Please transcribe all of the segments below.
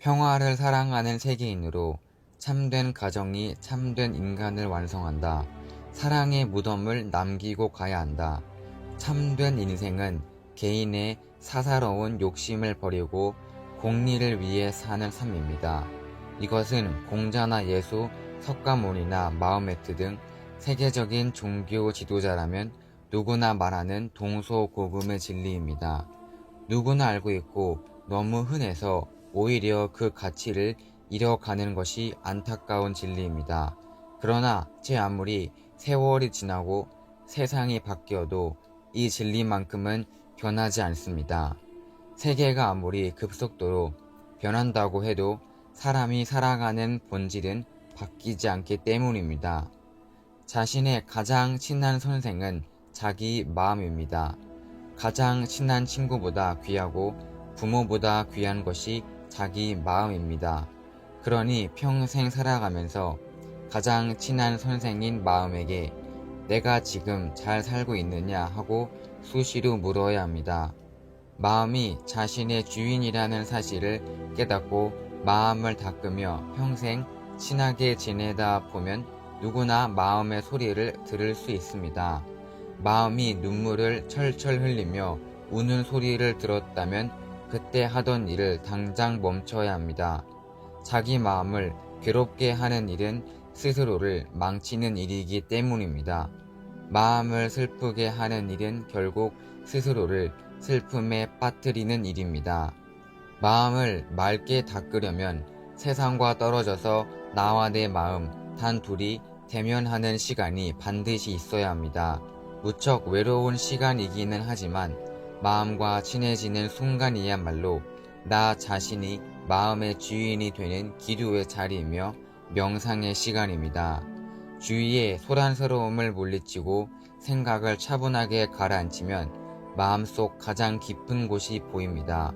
평화를 사랑하는 세계인으로 참된 가정이 참된 인간을 완성한다. 사랑의 무덤을 남기고 가야 한다. 참된 인생은 개인의 사사로운 욕심을 버리고 공리를 위해 사는 삶입니다. 이것은 공자나 예수, 석가모니나 마호메트 등 세계적인 종교 지도자라면 누구나 말하는 동소고금의 진리입니다. 누구나 알고 있고 너무 흔해서 오히려 그 가치를 잃어가는 것이 안타까운 진리입니다. 그러나 제 아무리 세월이 지나고 세상이 바뀌어도 이 진리만큼은 변하지 않습니다. 세계가 아무리 급속도로 변한다고 해도 사람이 살아가는 본질은 바뀌지 않기 때문입니다. 자신의 가장 친한 선생은 자기 마음입니다. 가장 친한 친구보다 귀하고 부모보다 귀한 것이 자기 마음입니다. 그러니 평생 살아가면서 가장 친한 선생인 마음에게 내가 지금 잘 살고 있느냐 하고 수시로 물어야 합니다. 마음이 자신의 주인이라는 사실을 깨닫고 마음을 닦으며 평생 친하게 지내다 보면 누구나 마음의 소리를 들을 수 있습니다. 마음이 눈물을 철철 흘리며 우는 소리를 들었다면 그때 하던 일을 당장 멈춰야 합니다. 자기 마음을 괴롭게 하는 일은 스스로를 망치는 일이기 때문입니다. 마음을 슬프게 하는 일은 결국 스스로를 슬픔에 빠뜨리는 일입니다. 마음을 맑게 닦으려면 세상과 떨어져서 나와 내 마음 단 둘이 대면하는 시간이 반드시 있어야 합니다. 무척 외로운 시간이기는 하지만 마음과 친해지는 순간이야말로 나 자신이 마음의 주인이 되는 기류의 자리이며 명상의 시간입니다. 주위의 소란스러움을 물리치고 생각을 차분하게 가라앉히면 마음속 가장 깊은 곳이 보입니다.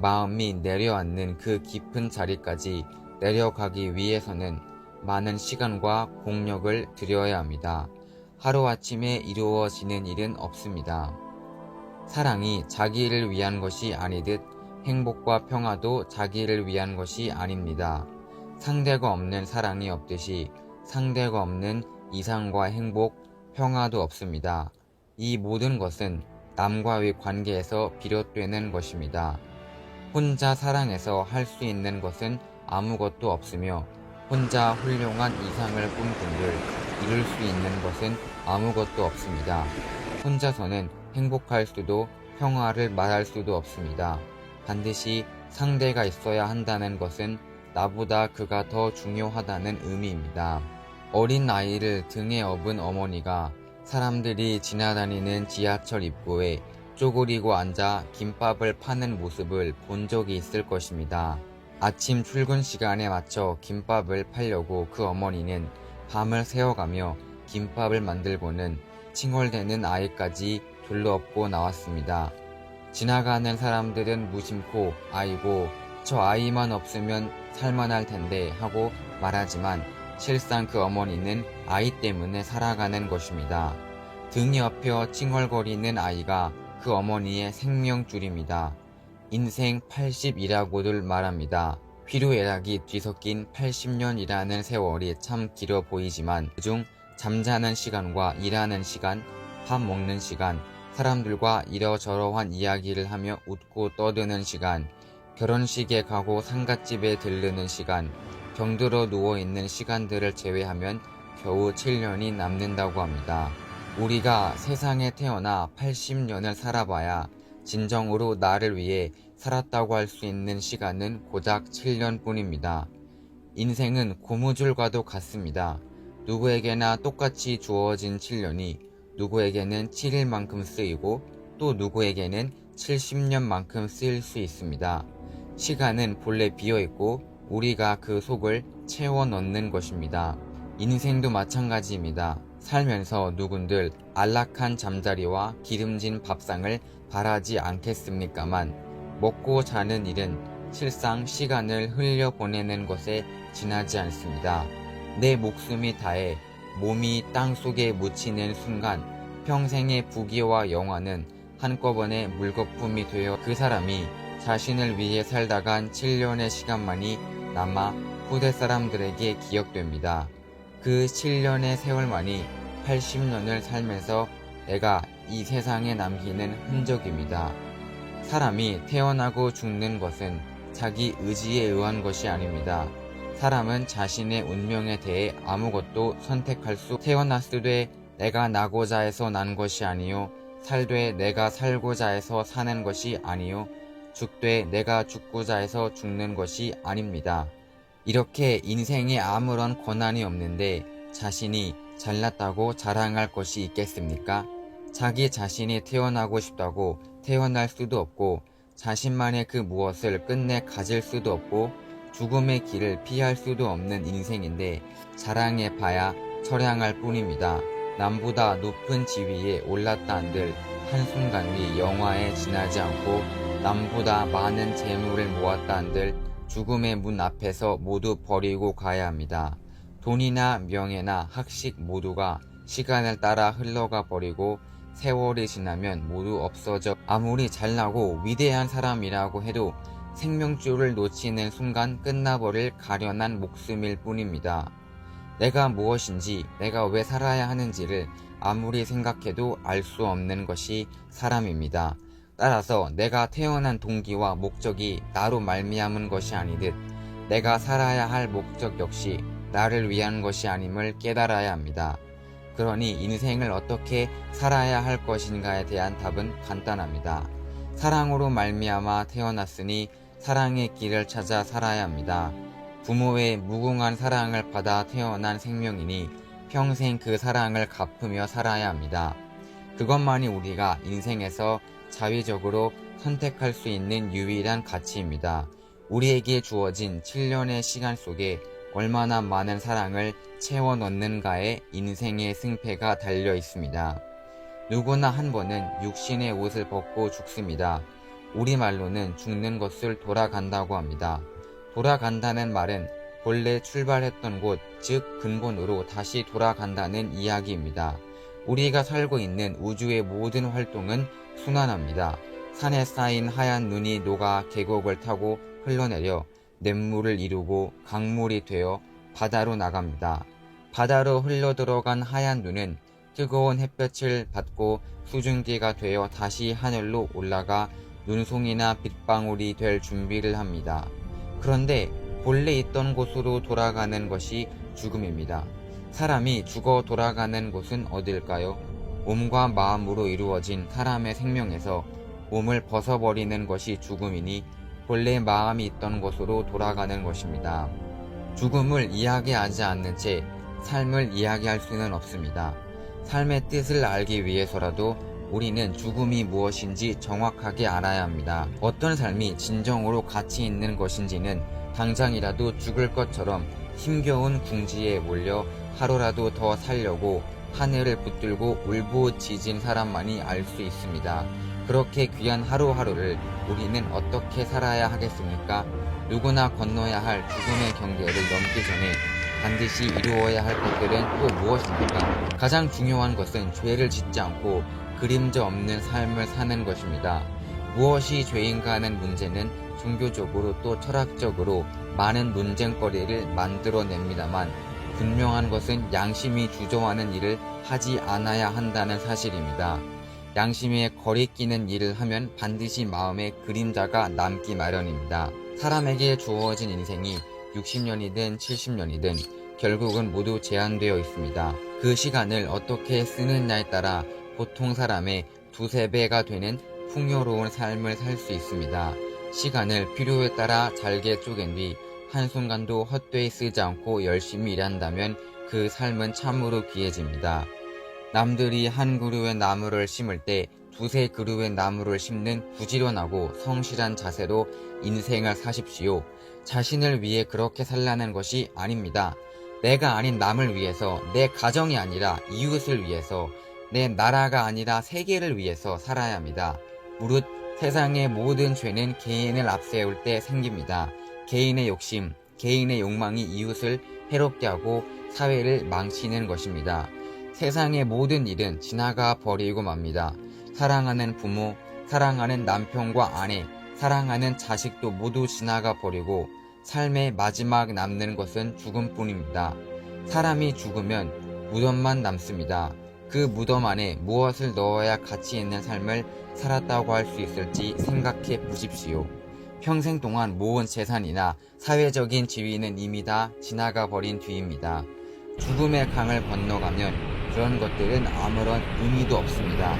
마음이 내려앉는 그 깊은 자리까지 내려가기 위해서는 많은 시간과 공력을 들여야 합니다. 하루아침에 이루어지는 일은 없습니다. 사랑이 자기를 위한 것이 아니듯 행복과 평화도 자기를 위한 것이 아닙니다. 상대가 없는 사랑이 없듯이 상대가 없는 이상과 행복, 평화도 없습니다. 이 모든 것은 남과의 관계에서 비롯되는 것입니다. 혼자 사랑해서 할 수 있는 것은 아무것도 없으며 혼자 훌륭한 이상을 꿈꾼들 이룰 수 있는 것은 아무것도 없습니다. 혼자서는 행복할 수도 평화를 말할 수도 없습니다. 반드시 상대가 있어야 한다는 것은 나보다 그가 더 중요하다는 의미입니다. 어린 아이를 등에 업은 어머니가 사람들이 지나다니는 지하철 입구에 쪼그리고 앉아 김밥을 파는 모습을 본 적이 있을 것입니다. 아침 출근 시간에 맞춰 김밥을 팔려고 그 어머니는 밤을 새워가며 김밥을 만들고는 칭얼대는 아이까지 둘러엎고 나왔습니다. 지나가는 사람들은 무심코 아이고 저 아이만 없으면 살만할 텐데 하고 말하지만 실상 그 어머니는 아이 때문에 살아가는 것입니다. 등이 엎여 칭얼거리는 아이가 그 어머니의 생명줄입니다. 인생 80이라고들 말합니다. 피로애락이 뒤섞인 80년이라는 세월이 참 길어 보이지만 그중 잠자는 시간과 일하는 시간, 밥 먹는 시간, 사람들과 이러저러한 이야기를 하며 웃고 떠드는 시간, 결혼식에 가고 상갓집에 들르는 시간, 병들어 누워있는 시간들을 제외하면 겨우 7년이 남는다고 합니다. 우리가 세상에 태어나 80년을 살아봐야 진정으로 나를 위해 살았다고 할 수 있는 시간은 고작 7년 뿐입니다. 인생은 고무줄과도 같습니다. 누구에게나 똑같이 주어진 7년이 누구에게는 7일만큼 쓰이고 또 누구에게는 70년만큼 쓰일 수 있습니다. 시간은 본래 비어있고 우리가 그 속을 채워 넣는 것입니다. 인생도 마찬가지입니다. 살면서 누군들 안락한 잠자리와 기름진 밥상을 바라지 않겠습니까만 먹고 자는 일은 실상 시간을 흘려 보내는 것에 지나지 않습니다. 내 목숨이 다해 몸이 땅 속에 묻히는 순간 평생의 부귀와 영화는 한꺼번에 물거품이 되어 그 사람이 자신을 위해 살다간 7년의 시간만이 남아 후대 사람들에게 기억됩니다. 그 7년의 세월만이 80년을 살면서 내가 이 세상에 남기는 흔적입니다. 사람이 태어나고 죽는 것은 자기 의지에 의한 것이 아닙니다. 사람은 자신의 운명에 대해 아무것도 선택할 수 태어났으되 내가 나고자 해서 난 것이 아니요 살되 내가 살고자 해서 사는 것이 아니요 죽되 내가 죽고자 해서 죽는 것이 아닙니다. 이렇게 인생에 아무런 권한이 없는데 자신이 잘났다고 자랑할 것이 있겠습니까? 자기 자신이 태어나고 싶다고 태어날 수도 없고 자신만의 그 무엇을 끝내 가질 수도 없고 죽음의 길을 피할 수도 없는 인생인데 자랑해 봐야 처량할 뿐입니다. 남보다 높은 지위에 올랐다 한들 한순간 위 영화에 지나지 않고 남보다 많은 재물을 모았다 한들 죽음의 문 앞에서 모두 버리고 가야 합니다. 돈이나 명예나 학식 모두가 시간을 따라 흘러가 버리고 세월이 지나면 모두 없어져 아무리 잘나고 위대한 사람이라고 해도 생명줄을 놓치는 순간 끝나버릴 가련한 목숨일 뿐입니다. 내가 무엇인지, 내가 왜 살아야 하는지를 아무리 생각해도 알 수 없는 것이 사람입니다. 따라서 내가 태어난 동기와 목적이 나로 말미암은 것이 아니듯 내가 살아야 할 목적 역시 나를 위한 것이 아님을 깨달아야 합니다. 그러니 인생을 어떻게 살아야 할 것인가에 대한 답은 간단합니다. 사랑으로 말미암아 태어났으니 사랑의 길을 찾아 살아야 합니다. 부모의 무궁한 사랑을 받아 태어난 생명이니 평생 그 사랑을 갚으며 살아야 합니다. 그것만이 우리가 인생에서 자위적으로 선택할 수 있는 유일한 가치입니다. 우리에게 주어진 7년의 시간 속에 얼마나 많은 사랑을 채워 넣는가에 인생의 승패가 달려 있습니다. 누구나 한 번은 육신의 옷을 벗고 죽습니다. 우리말로는 죽는 것을 돌아간다고 합니다. 돌아간다는 말은 본래 출발했던 곳, 즉 근본으로 다시 돌아간다는 이야기입니다. 우리가 살고 있는 우주의 모든 활동은 순환합니다. 산에 쌓인 하얀 눈이 녹아 계곡을 타고 흘러내려 냇물을 이루고 강물이 되어 바다로 나갑니다. 바다로 흘러들어간 하얀 눈은 뜨거운 햇볕을 받고 수증기가 되어 다시 하늘로 올라가 눈송이나 빗방울이 될 준비를 합니다. 그런데 본래 있던 곳으로 돌아가는 것이 죽음입니다. 사람이 죽어 돌아가는 곳은 어딜까요? 몸과 마음으로 이루어진 사람의 생명에서 몸을 벗어버리는 것이 죽음이니 본래 마음이 있던 곳으로 돌아가는 것입니다. 죽음을 이야기하지 않는 채 삶을 이야기할 수는 없습니다. 삶의 뜻을 알기 위해서라도 우리는 죽음이 무엇인지 정확하게 알아야 합니다. 어떤 삶이 진정으로 가치 있는 것인지는 당장이라도 죽을 것처럼 힘겨운 궁지에 몰려 하루라도 더 살려고 하늘을 붙들고 울부짖은 사람만이 알 수 있습니다. 그렇게 귀한 하루하루를 우리는 어떻게 살아야 하겠습니까? 누구나 건너야 할 죽음의 경계를 넘기 전에 반드시 이루어야 할 것들은 또 무엇입니까? 가장 중요한 것은 죄를 짓지 않고 그림자 없는 삶을 사는 것입니다. 무엇이 죄인가 하는 문제는 종교적으로 또 철학적으로 많은 논쟁거리를 만들어냅니다만 분명한 것은 양심이 주저하는 일을 하지 않아야 한다는 사실입니다. 양심에 거리끼는 일을 하면 반드시 마음에 그림자가 남기 마련입니다. 사람에게 주어진 인생이 60년이든 70년이든 결국은 모두 제한되어 있습니다. 그 시간을 어떻게 쓰느냐에 따라 보통 사람의 두세 배가 되는 풍요로운 삶을 살 수 있습니다. 시간을 필요에 따라 잘게 쪼갠 뒤 한순간도 헛되이 쓰지 않고 열심히 일한다면 그 삶은 참으로 귀해집니다. 남들이 한 그루의 나무를 심을 때 두세 그루의 나무를 심는 부지런하고 성실한 자세로 인생을 사십시오. 자신을 위해 그렇게 살라는 것이 아닙니다. 내가 아닌 남을 위해서, 내 가정이 아니라 이웃을 위해서, 내 나라가 아니라 세계를 위해서 살아야 합니다. 무릇 세상의 모든 죄는 개인을 앞세울 때 생깁니다. 개인의 욕심, 개인의 욕망이 이웃을 해롭게 하고 사회를 망치는 것입니다. 세상의 모든 일은 지나가 버리고 맙니다. 사랑하는 부모, 사랑하는 남편과 아내, 사랑하는 자식도 모두 지나가 버리고 삶의 마지막 남는 것은 죽음뿐입니다. 사람이 죽으면 무덤만 남습니다. 그 무덤 안에 무엇을 넣어야 가치 있는 삶을 살았다고 할 수 있을지 생각해 보십시오. 평생 동안 모은 재산이나 사회적인 지위는 이미 다 지나가 버린 뒤입니다. 죽음의 강을 건너가면 그런 것들은 아무런 의미도 없습니다.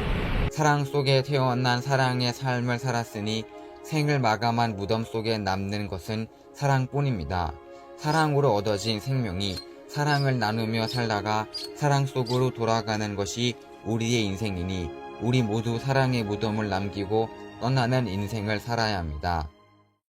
사랑 속에 태어난 사랑의 삶을 살았으니 생을 마감한 무덤 속에 남는 것은 사랑뿐입니다. 사랑으로 얻어진 생명이 사랑을 나누며 살다가 사랑 속으로 돌아가는 것이 우리의 인생이니 우리 모두 사랑의 무덤을 남기고 떠나는 인생을 살아야 합니다.